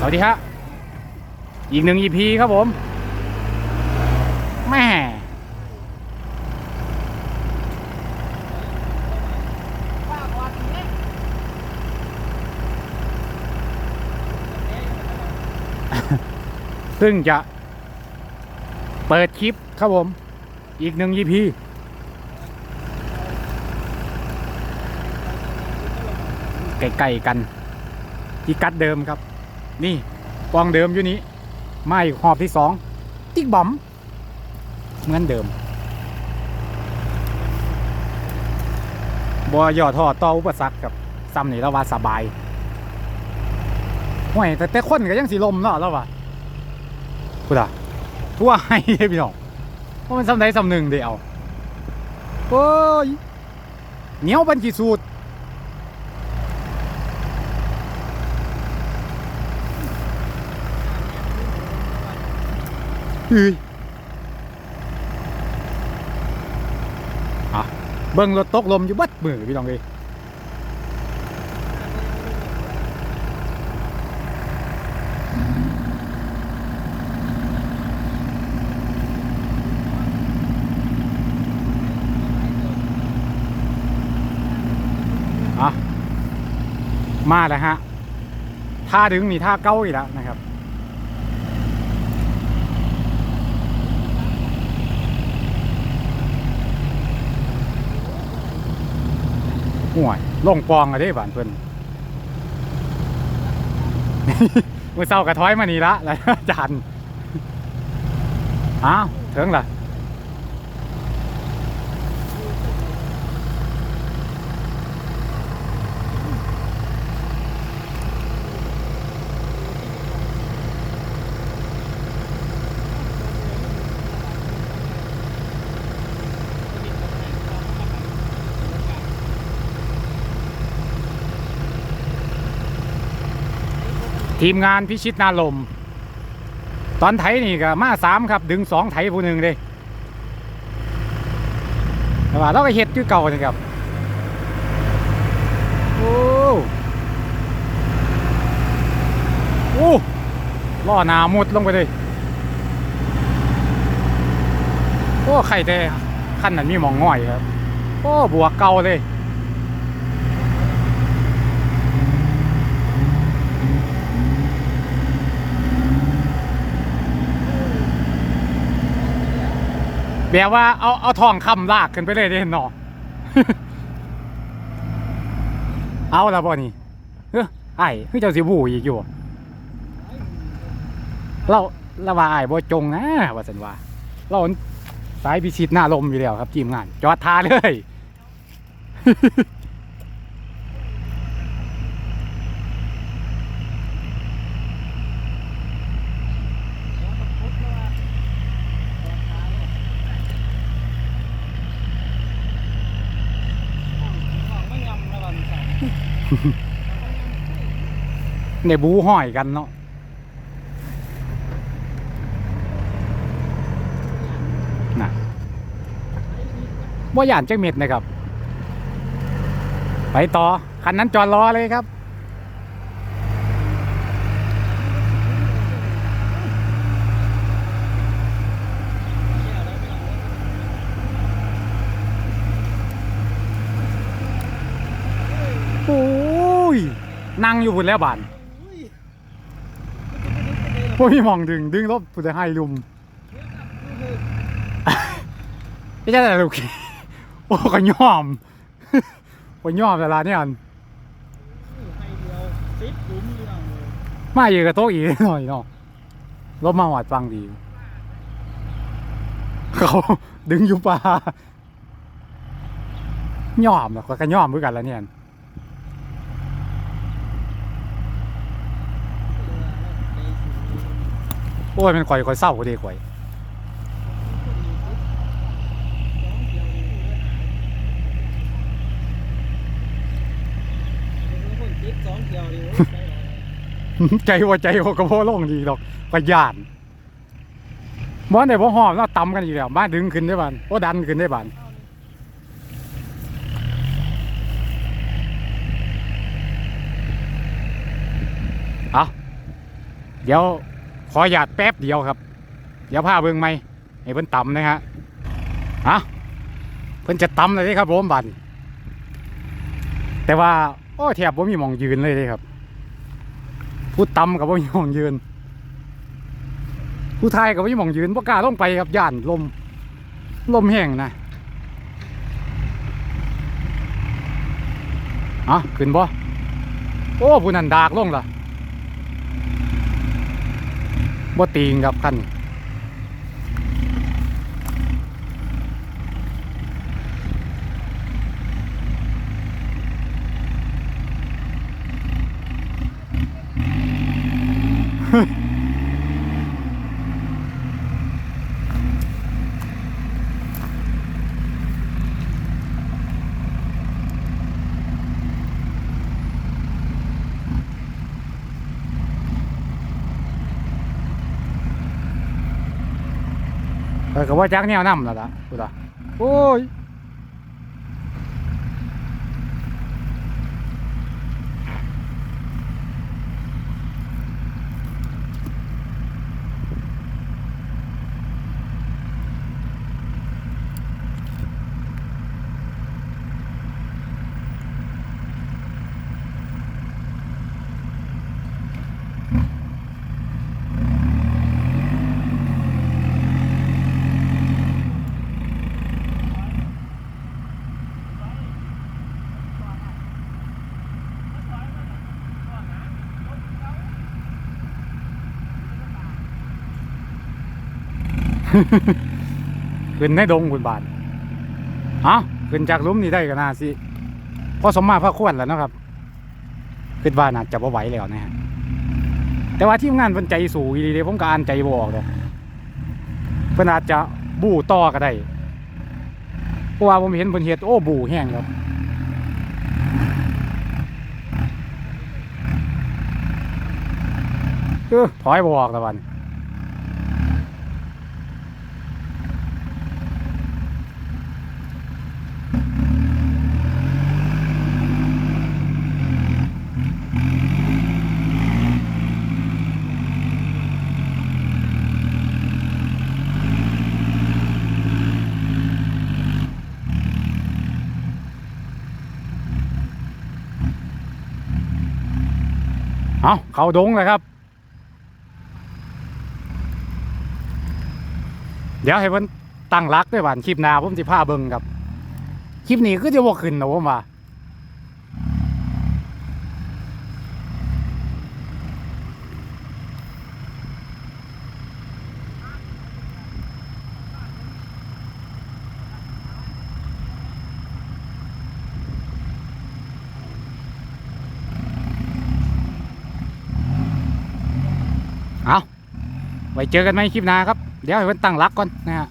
สวัสดีฮะอีกหนึ่ง EP ครับผมแม่ซึ่งจะเปิดคลิปครับผม อีกหนึ่ง EP ใกล้ๆกันที่กัดเดิมครับ นี่กองเดิมอยู่นี้มาอีกหอบที่สองติ๊กบอมเหมือนเดิมบัวย่อท่อต่ออุปสรรคกับซ้ำนี่แล้วว่าสบายห่วยแต่แต่คนก็ยังสีลมเนาะแล้วว่าพูดอะทั่วให้เด้พี่น้องว่ามันซ้ำใดซ้ำหนึ่งเดียวโอ้ยเหนียวบันจีสูตร อืออะเบิ่งรถตกลมอยู่บัดมือพี่น้องเอ้ยอะมาแล้วฮะท่าดึงนี่ท่าเก้าอีกแล้วนะครับ ห่วยลงปองอะเด้บ้านเพิ่นมือเศร้ากระท้อยมานี่ละแล้วจานอ้าวถึงล่ะ ทีมงานพิชิตนาลม ตอนไถนี่ก็มาสามครับ ดึงสองไถผู้หนึ่งเลยแต่ว่าเราก็เฮ็ดคือเก่านี่ครับโอ้โอ้ล่อนามุดลงไปเลยโอ้ไข่แต่ขั้นนั้นมีหมองง่อยครับ โอ้บัวเก่าเลย แบบว่าเอาเอาทองคำลากขึ้นไปเลยได้เห็นหนอเอาแล้วบ่นี่เฮ้ยไอ้คือเจ้าสิบูอีกอยู่เราเราว่าไอ้ายบ่จงนะว่าสันว่า เราสายพิชิตหน้าลมอยู่แล้วครับทีมงาน จอดทาเลย ในบูห้อยกันเนาะนะว่าหยานจักเม็ดนะครับ ไปต่อ คันนั้นจอดรอเลยครับ โอ้ ยนั่งอยู่พุ่นแล้วบานพวกพี่มองดึงดึงรถผู้จะให้ลุมไม่ใช่แต่ลูกโอ้ก็ยอมก็ยอมแต่ละเนี่ยอันให้เดียวซิปหลุมอยู่นั่นเลยมาอยู่กับโต๊ะอีกหน่อยเนาะรถมาหวัดฟังดี เขาดึงอยู่ป่ายอมแล้วก็ยอมเหมือนกันแล้วเนี่ย อ้ยมันข่อยข่อยเศร้าก็ดีข่อยคนซิปสองเดียวดิโอ้ยใจร้อนใจว่าใจว่าก็บ่ลงดีดอกก็ย่านบ่ได้บ่หอมเนาะตำกันอีกแล้วมาดึงขึ้นได้บานบ่ดันขึ้นได้บานเอาเดี๋ยว ขอหยาดแป๊บเดียวครับ เดี๋ยวพาเบิ่งไหมให้เพิ่นต่ำนะฮะอะเพิ่นจะต่ำเลยเด้ครับผมบันแต่ว่าโอ้แทบบ่มีมองยืนเลยเด้ครับ ผู้ต่ำกับบ่มีมองยืน ผู้ไทยกับบ่มีมองยืนบ่กล้าลงไปครับย่านลมลมแห้งนะอะขึ้นบ่โอ้ผู้นั้นดากลงล่ะ บ่ตีงครับคันฮึ ก็ว่าจักแนวน้ำล้วล่ะพูดอะโอ้ย ขึ้นในดงคุณบาทเอ้าขึ้นจากลุมนี่ได้ก็น่าสิพอสมมาพระควรแล้วนะครับคิดว่าน่าจะบ่ไหวแล้วนะฮะแต่ว่าทีมงานเพิ่นใจสูงอีหลีเด้ผมก็อ่านใจบ่ออกดอกเพิ่นอาจจะบู้ต่อก็ได้เพราะว่าผมเห็นเพิ่นเฮ็ดโอ้บู้แห้งครับเออถอยบ่ออกแล้วบัน เอาเขาดงเลยครับ เดี๋ยวให้เพิ่นตั้งรักด้วยบ่านคลิปหน้าผมสิพาเบิ่งครับ คลิปนี้ก็จะบ่ขึ้นนะผมว่า ไว้เจอกันไหมคลิปหน้าครับ เดี๋ยวให้เพิ่นตั้งรักก่อนนะฮะ